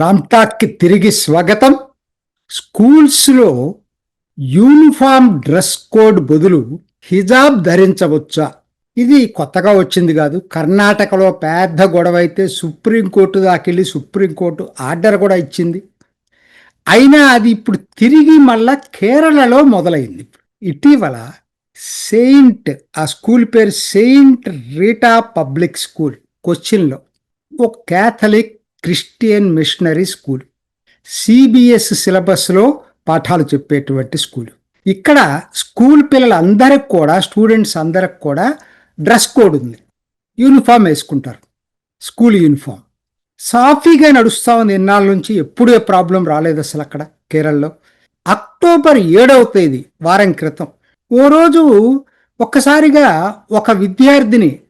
రామ్టాక్కి తిరిగి స్వాగతం. స్కూల్స్లో యూనిఫామ్ డ్రెస్ కోడ్ బదులు హిజాబ్ ధరించవచ్చా? ఇది కొత్తగా వచ్చింది కాదు. కర్ణాటకలో పెద్ద గొడవ అయితే సుప్రీంకోర్టు దాకెళ్ళి సుప్రీంకోర్టు ఆర్డర్ కూడా ఇచ్చింది. అయినా అది ఇప్పుడు తిరిగి మళ్ళా కేరళలో మొదలైంది. ఇటీవల సెయింట్ ఆ స్కూల్ పేరు సెయింట్ రీటా పబ్లిక్ స్కూల్ కొచ్చిన్లో. ఒక Catholic Christian missionary school CBSE సిలబస్లో పాఠాలు చెప్పేటువంటి స్కూల్ ఇక్కడ స్కూల్ పిల్లలందరికి కూడా స్టూడెంట్స్ అందరికి కూడా డ్రెస్ కోడ్ ఉంది. యూనిఫామ్ వేసుకుంటారు. స్కూల్ యూనిఫామ్ సాఫీగా నడుస్తా ఉంది ఎన్నాళ్ళ నుంచి. ఎప్పుడూ ఏ ప్రాబ్లం రాలేదు అసలు అక్కడ కేరళలో. అక్టోబర్ ఏడవ తేదీ వారం క్రితం. ఓ రోజు ఒక్కసారిగా ఒక విద్యార్థిని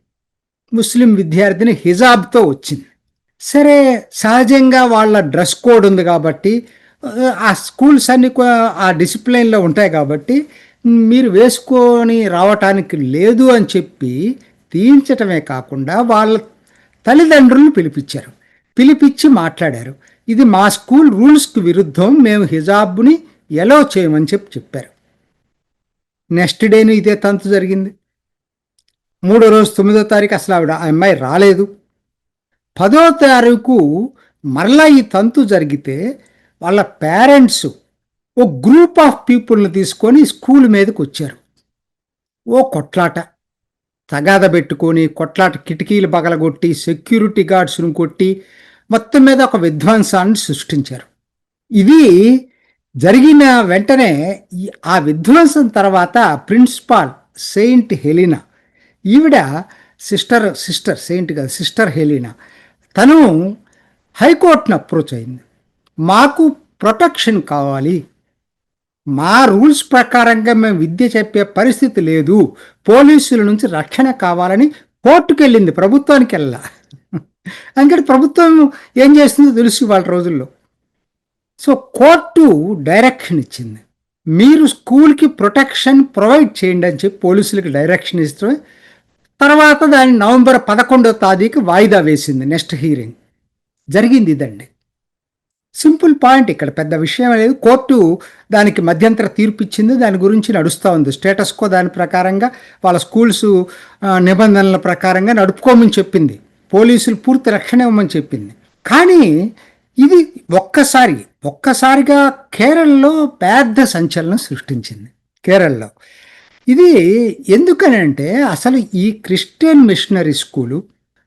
ముస్లిం విద్యార్థిని హిజాబ్తో వచ్చింది. సరే సహజంగా వాళ్ళ డ్రెస్ కోడ్ ఉంది కాబట్టి ఆ స్కూల్స్ అన్ని ఆ డిసిప్లిన్లో ఉంటాయి కాబట్టి మీరు వేసుకొని రావటానికి లేదు అని చెప్పి తీయించటమే కాకుండా వాళ్ళ తల్లిదండ్రులను పిలిపించారు. పిలిపించి మాట్లాడారు. ఇది మా స్కూల్ రూల్స్కి విరుద్ధం మేము హిజాబ్ని ఎలో చేయమని చెప్పి చెప్పారు. నెక్స్ట్ డేను ఇదే తంతు జరిగింది. మూడో రోజు తొమ్మిదో తారీఖు అసలు ఆవిడ ఆ అమ్మాయి రాలేదు. పదో తారీఖు మరలా ఈ తంతు జరిగితే వాళ్ళ పేరెంట్స్ ఓ గ్రూప్ ఆఫ్ పీపుల్ని తీసుకొని స్కూల్ మీదకి వచ్చారు. ఓ కొట్లాట. తగాద పెట్టుకొని కొట్లాట కిటికీలు పగలగొట్టి సెక్యూరిటీ గార్డ్స్ను కొట్టి మొత్తం మీద ఒక విధ్వంసాన్ని సృష్టించారు. ఇది జరిగిన వెంటనే ఆ విధ్వంసం తర్వాత ప్రిన్సిపాల్ సెయింట్ హెలినా ఈవిడ సిస్టర్ సిస్టర్ సెయింట్ కాదు సిస్టర్ హెలినా తను హైకోర్టును అప్రోచ్ అయింది. మాకు ప్రొటెక్షన్ కావాలి. మా రూల్స్ ప్రకారంగా మేము విద్య చెప్పే పరిస్థితి లేదు. పోలీసుల నుంచి రక్షణ కావాలని కోర్టుకు వెళ్ళింది ప్రభుత్వానికి వెళ్ళా. అందుకని ప్రభుత్వం ఏం చేస్తుందో తెలుసు వాళ్ళ రోజుల్లో. సో కోర్టు డైరెక్షన్ ఇచ్చింది. మీరు స్కూల్కి ప్రొటెక్షన్ ప్రొవైడ్ చేయండి అని చెప్పి పోలీసులకి డైరెక్షన్ ఇస్తే తర్వాత దాన్ని నవంబర్ పదకొండో తారీఖు వాయిదా వేసింది నెక్స్ట్ హీరింగ్. జరిగింది ఇదండి. సింపుల్ పాయింట్ ఇక్కడ పెద్ద విషయం లేదు. కోర్టు దానికి మధ్యంతర తీర్పు ఇచ్చింది దాని గురించి నడుస్తూ ఉంది. స్టేటస్ కో దాని ప్రకారంగా వాళ్ళ స్కూల్స్ నిబంధనల ప్రకారంగా నడుపుకోమని చెప్పింది. పోలీసులు పూర్తి రక్షణ ఇవ్వమని చెప్పింది. కానీ ఇది ఒక్కసారి ఒక్కసారిగా కేరళలో పెద్ద సంచలనం సృష్టించింది. కేరళలో. ఇది ఎందుకనంటే అసలు ఈ క్రిస్టియన్ మిషనరీ స్కూలు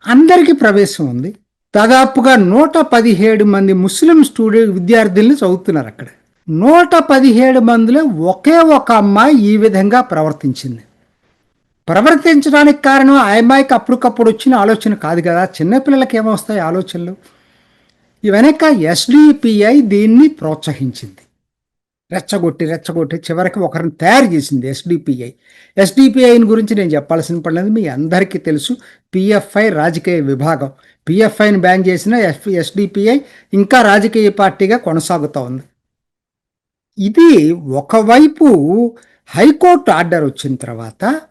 అందరికీ ప్రవేశం ఉంది. దాదాపుగా నూట పదిహేడు మంది ముస్లిం స్టూడెంట్ విద్యార్థుల్ని చదువుతున్నారు అక్కడ. నూట పదిహేడు మందిలో ఒకే ఒక అమ్మాయి ఈ విధంగా ప్రవర్తించింది. ప్రవర్తించడానికి కారణం ఆ అమ్మాయికి అప్పటికప్పుడు వచ్చిన ఆలోచన కాదు కదా. చిన్నపిల్లలకి ఏమొస్తాయి ఆలోచనలు? ఈ వెనక ఎస్డిపిఐ దీన్ని ప్రోత్సహించింది. రెచ్చగొట్టి రెచ్చగొట్టి చివరికి ఒకరిని తయారు చేసింది ఎస్డిపిఐ. ఎస్డిపిఐని గురించి నేను చెప్పాల్సిన పడలేదు మీ అందరికీ తెలుసు. పిఎఫ్ఐ రాజకీయ విభాగం. పిఎఫ్ఐని బ్యాన్ చేసిన ఎఫ్ ఎస్డిపిఐ ఇంకా రాజకీయ పార్టీగా కొనసాగుతూ ఉంది. ఇది ఒకవైపు హైకోర్టు ఆర్డర్ వచ్చిన తర్వాత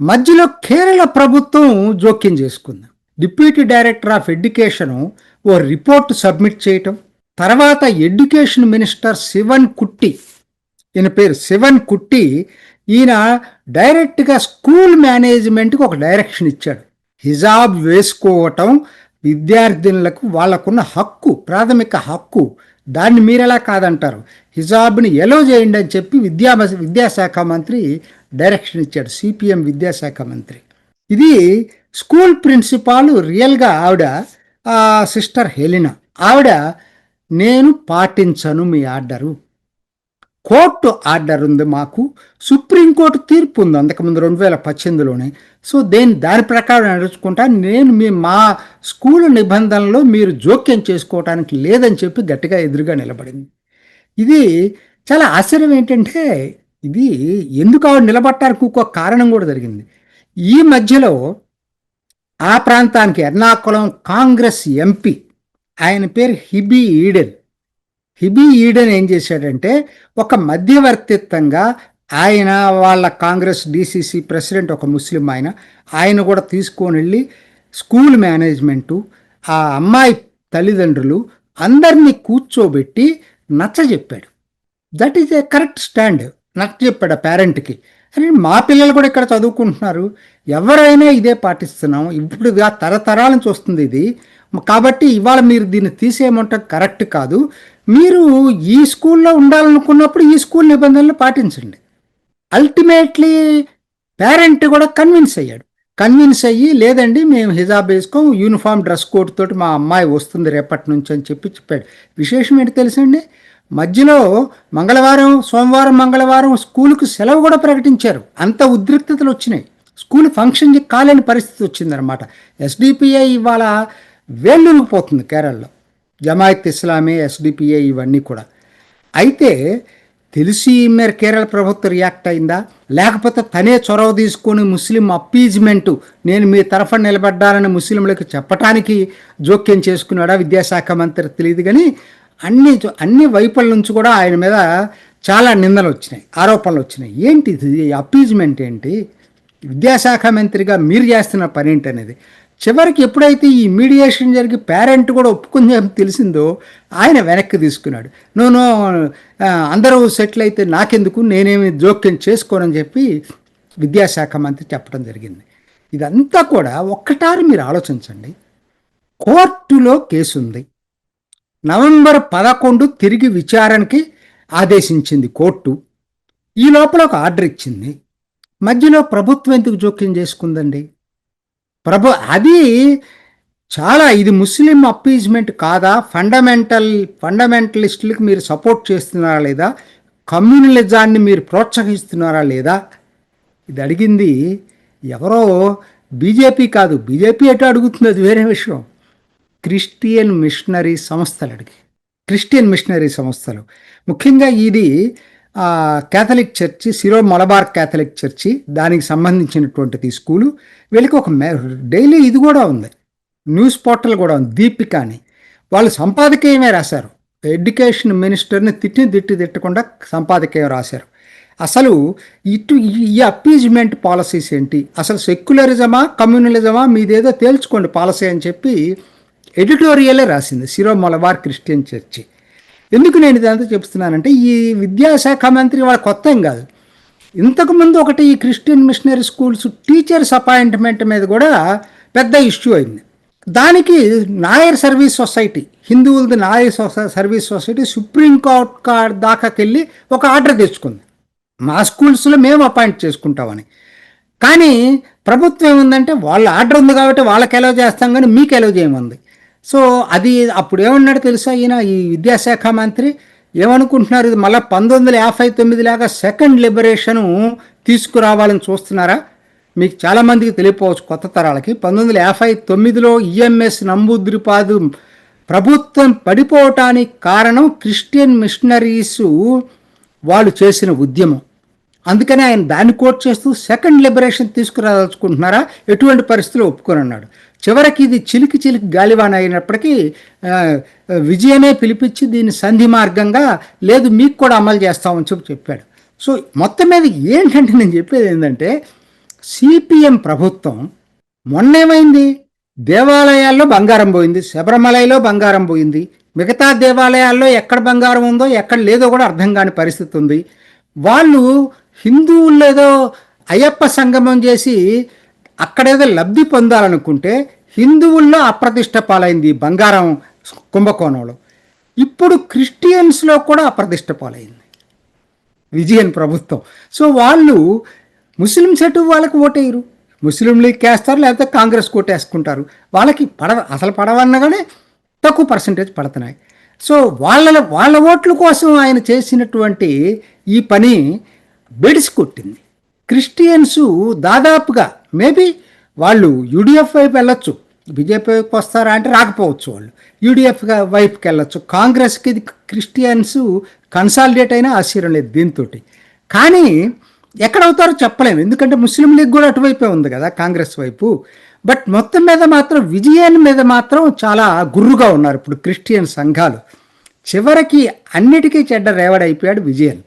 మధ్యలో కేరళ ప్రభుత్వం జోక్యం చేసుకుంది. డిప్యూటీ డైరెక్టర్ ఆఫ్ ఎడ్యుకేషన్ ఓ రిపోర్ట్ సబ్మిట్ చేయటం. తర్వాత ఎడ్యుకేషన్ మినిస్టర్ శివన్ కుట్టి ఈయన పేరు శివన్ కుట్టి ఈయన డైరెక్ట్గా స్కూల్ మేనేజ్మెంట్కి ఒక డైరెక్షన్ ఇచ్చాడు. హిజాబ్ వేసుకోవటం విద్యార్థినులకు వాళ్ళకున్న హక్కు ప్రాథమిక హక్కు. దాన్ని మీరెలా కాదంటారు? హిజాబ్ని ఎలో చేయండి అని చెప్పి విద్యా విద్యాశాఖ మంత్రి డైరెక్షన్ ఇచ్చాడు సిపిఎం విద్యాశాఖ మంత్రి. ఇది స్కూల్ ప్రిన్సిపాల్ రియల్గా ఆవిడ సిస్టర్ హెలినా. ఆవిడ నేను పాటించను మీ ఆర్డరు. కోర్టు ఆర్డర్ ఉంది మాకు. సుప్రీంకోర్టు తీర్పు ఉంది అంతకుముందు రెండు వేల పద్దెనిమిదిలోనే సో దేని దాని ప్రకారం నడుచుకుంటా నేను మీ మా స్కూల్ నిబంధనలో మీరు జోక్యం చేసుకోవటానికి లేదని చెప్పి గట్టిగా ఎదురుగా నిలబడింది. ఇది చాలా ఆశ్చర్యం ఏంటంటే ఇది ఎందుకు ఆవిడ నిలబట్టడానికి ఇంకో కారణం కూడా జరిగింది. ఈ మధ్యలో ఆ ప్రాంతానికి ఎర్నాకుళం కాంగ్రెస్ ఎంపీ ఆయన పేరు హిబీ ఈడెన్. హిబీ ఈడెన్ ఏం చేశాడంటే ఒక మధ్యవర్తిత్వంగా ఆయన వాళ్ళ కాంగ్రెస్ డీసీసీ ప్రెసిడెంట్ ఒక ముస్లిం ఆయన ఆయన కూడా తీసుకొని వెళ్ళి స్కూల్ మేనేజ్మెంటు ఆ అమ్మాయి తల్లిదండ్రులు అందరినీ కూర్చోబెట్టి నచ్చ చెప్పాడు. That is a correct stand నచ్చ చెప్పాడు ఆ పేరెంట్కి. అని మా పిల్లలు కూడా ఇక్కడ చదువుకుంటున్నారు. ఎవరైనా ఇదే పాటిస్తున్నాం. ఇప్పుడు ఇక తరతరాల నుంచి వస్తుంది ఇది. కాబట్టి ఇవాళ మీరు దీన్ని తీసేయమంటే కరెక్ట్ కాదు. మీరు ఈ స్కూల్లో ఉండాలనుకున్నప్పుడు ఈ స్కూల్ నిబంధనలు పాటించండి. అల్టిమేట్లీ పేరెంట్ కూడా కన్విన్స్ అయ్యాడు. కన్విన్స్ అయ్యి లేదండి మేము హిజాబ్ వేసుకోం యూనిఫామ్ డ్రెస్ కోడ్ తోటి మా అమ్మాయి వస్తుంది రేపటి నుంచి అని చెప్పి చెప్పాడు. విశేషం ఏంటి తెలుసండి? మధ్యలో మంగళవారం సోమవారం మంగళవారం స్కూల్కు సెలవు కూడా ప్రకటించారు. అంత ఉద్రిక్తతలు వచ్చినాయి. స్కూల్ ఫంక్షన్ కాలేని పరిస్థితి వచ్చిందనమాట ఎస్డిపిఐ ఇవాళ వేళ్ళునిగిపోతుంది కేరళలో. జమాయత్ ఇస్లామీ ఎస్డిపిఏ ఇవన్నీ కూడా. అయితే తెలిసి మేర కేరళ ప్రభుత్వం రియాక్ట్ అయిందా? లేకపోతే తనే చొరవ తీసుకొని ముస్లిం అప్పీజ్మెంటు నేను మీ తరఫున నిలబడ్డాలని ముస్లింలకు చెప్పటానికి జోక్యం చేసుకున్నాడా విద్యాశాఖ మంత్రి? తెలియదు కానీ అన్ని అన్ని వైపుల నుంచి కూడా ఆయన మీద చాలా నిందలు వచ్చినాయి ఆరోపణలు వచ్చినాయి. ఏంటి ఇది? అప్పీజ్మెంట్ ఏంటి? విద్యాశాఖ మంత్రిగా మీరు చేస్తున్న పని ఏంటనేది. చివరికి ఎప్పుడైతే ఈ మీడియేషన్ జరిగి పేరెంట్ కూడా ఒప్పుకుంది అని తెలిసిందో ఆయన వెనక్కి తీసుకున్నాడు. నేను అందరూ సెటిల్ అయితే నాకెందుకు? నేనేమి జోక్యం చేసుకోనని చెప్పి విద్యాశాఖ మంత్రి చెప్పడం జరిగింది. ఇదంతా కూడా ఒక్కటారు మీరు ఆలోచించండి. కోర్టులో కేసు ఉంది నవంబర్ పదకొండు తిరిగి విచారణకి ఆదేశించింది కోర్టు. ఈ లోపల ఒక ఆర్డర్ ఇచ్చింది. మధ్యలో ప్రభుత్వం ఎందుకు జోక్యం చేసుకుందండి? ప్రభు అది చాలా ఇది ముస్లిం అప్పీజ్మెంట్ కాదా? ఫండమెంటల్ ఫండమెంటలిస్టులకు మీరు సపోర్ట్ చేస్తున్నారా లేదా? కమ్యూనలిజాన్ని మీరు ప్రోత్సహిస్తున్నారా లేదా? ఇది అడిగింది ఎవరో బీజేపీ కాదు. బీజేపీ ఎటు అడుగుతుంది? అది వేరే విషయం. క్రిస్టియన్ మిషనరీ సంస్థలు అడిగి. క్రిస్టియన్ మిషనరీ సంస్థలు. ముఖ్యంగా ఇది Catholic church Syro Malabar Catholic church దానికి సంబంధించినటువంటిది స్కూలు. వీళ్ళకి ఒక డైలీ ఇది కూడా ఉంది. న్యూస్ పోర్టల్ కూడా ఉంది. దీపిక అని. వాళ్ళు సంపాదకీయమే రాశారు. ఎడ్యుకేషన్ మినిస్టర్ని తిట్టి తిట్టి తిట్టకుండా సంపాదకీయం రాశారు. అసలు ఇటు ఈ అప్పీజ్మెంట్ పాలసీస్ ఏంటి? అసలు సెక్యులరిజమా కమ్యూనలిజమా మీదేదో తేల్చుకోండి పాలసీ అని చెప్పి ఎడిటోరియలే రాసింది. సిరో మలబార్ క్రిస్టియన్ చర్చి ఎందుకు నేను ఇదంతా చెప్తున్నానంటే ఈ విద్యాశాఖ మంత్రి వాళ్ళ కొత్త ఏం కాదు. ఇంతకుముందు ఒకటి ఈ Christian missionary schools teachers appointment మీద కూడా పెద్ద ఇష్యూ అయింది. దానికి Nair service society హిందువులది Nair service society supreme court దాకాకెళ్ళి ఒక ఆర్డర్ తెచ్చుకుంది. మా స్కూల్స్లో మేము అపాయింట్ చేసుకుంటామని. కానీ ప్రభుత్వం ఏముందంటే వాళ్ళ ఆర్డర్ ఉంది కాబట్టి వాళ్ళకి ఎలవ్ చేస్తాం కానీ మీకు ఎలవ్ చేయమంది. సో అది అప్పుడు ఏమన్నాడు తెలుసా ఈయన? ఈ విద్యాశాఖ మంత్రి ఏమనుకుంటున్నారు? ఇది మళ్ళీ పంతొమ్మిది వందల యాభై తొమ్మిది లాగా సెకండ్ లిబరేషను తీసుకురావాలని చూస్తున్నారా? మీకు చాలామందికి తెలియపోవచ్చు కొత్త తరాలకి. పంతొమ్మిది వందల యాభై తొమ్మిదిలో ఈఎంఎస్ నంబూద్రిపాదు ప్రభుత్వం పడిపోవటానికి కారణం క్రిస్టియన్ మిషనరీసు వాళ్ళు చేసిన ఉద్యమం. అందుకని ఆయన దాన్ని కోట్ చేస్తూ సెకండ్ లిబరేషన్ తీసుకురాదలుచుకుంటున్నారా? ఎటువంటి పరిస్థితులు ఒప్పుకొని అన్నాడు చివరికి ఇది చిలికి చిలికి గాలివాన అయినప్పటికీ విజయమే పిలిపించి దీన్ని సంధి మార్గంగా లేదు మీకు కూడా అమలు చేస్తామని చెప్పి చెప్పాడు. సో మొత్తం మీద ఏంటంటే నేను చెప్పేది ఏంటంటే సిపిఎం ప్రభుత్వం మొన్నేమైంది? దేవాలయాల్లో బంగారం పోయింది శబరిమలలో బంగారం పోయింది మిగతా దేవాలయాల్లో ఎక్కడ బంగారం ఉందో ఎక్కడ లేదో కూడా అర్థం కాని పరిస్థితి ఉంది. వాళ్ళు హిందువుల్లో ఏదో అయ్యప్ప సంగమం చేసి అక్కడేదో లబ్ధి పొందాలనుకుంటే హిందువుల్లో అప్రతిష్ట పాలైంది బంగారం కుంభకోణంలో. ఇప్పుడు క్రిస్టియన్స్లో కూడా అప్రతిష్ట పాలైంది. విజయన్ ప్రభుత్వం. సో వాళ్ళు ముస్లిం సెటు వాళ్ళకి ఓటేయరు. ముస్లిం లీగ్ వేస్తారు లేకపోతే కాంగ్రెస్ కోటేసుకుంటారు. వాళ్ళకి పడవ అసలు పడవన్నగానే తక్కువ పర్సంటేజ్ పడుతున్నాయి. సో వాళ్ళ వాళ్ళ ఓట్ల కోసం ఆయన చేసినటువంటి ఈ పని బెడిసి కొట్టింది. క్రిస్టియన్స్ దాదాపుగా మేబీ వాళ్ళు యూడిఎఫ్ వైపు వెళ్ళొచ్చు. బీజేపీ వైపు వస్తారా అంటే రాకపోవచ్చు వాళ్ళు. యూడిఎఫ్ వైపుకి వెళ్ళొచ్చు. కాంగ్రెస్కి ఇది క్రిస్టియన్స్ కన్సాలిడేట్ అయినా ఆశ్చర్యం లేదు దీంతో కానీ ఎక్కడవుతారో చెప్పలేము. ఎందుకంటే ముస్లిం లీగ్ కూడా అటువైపే ఉంది కదా కాంగ్రెస్ వైపు. బట్ మొత్తం మీద మాత్రం విజయన్ మీద మాత్రం చాలా గుర్రుగా ఉన్నారు ఇప్పుడు క్రిస్టియన్ సంఘాలు. చివరికి అన్నిటికీ చెడ్డ రేవడైపోయాడు విజయన్.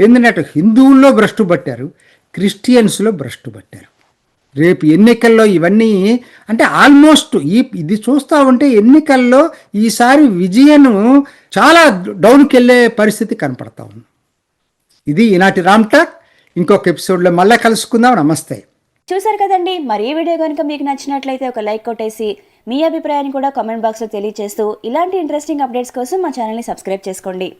ఎందుకంటే హిందువుల్లో భ్రష్టు పట్టారు క్రిస్టియన్స్లో భ్రష్టు పట్టారు. రేపు ఎన్నికల్లో ఇవన్నీ అంటే ఆల్మోస్ట్ ఈ ఇది చూస్తూ ఉంటే ఎన్నికల్లో ఈసారి విజయను చాలా డౌన్కి వెళ్ళే పరిస్థితి కనపడతా ఉంది. ఇది ఈనాటి రామ్ టాక్. ఇంకొక ఎపిసోడ్లో మళ్ళీ కలుసుకుందాం. నమస్తే. చూసారు కదండి. మరి ఈ వీడియో కనుక మీకు నచ్చినట్లయితే ఒక లైక్ కొట్టేసి మీ అభిప్రాయాన్ని కూడా కామెంట్ బాక్స్లో తెలియజేస్తూ ఇలాంటి ఇంట్రెస్టింగ్ అప్డేట్స్ కోసం మా ఛానల్ని సబ్స్క్రైబ్ చేసుకోండి.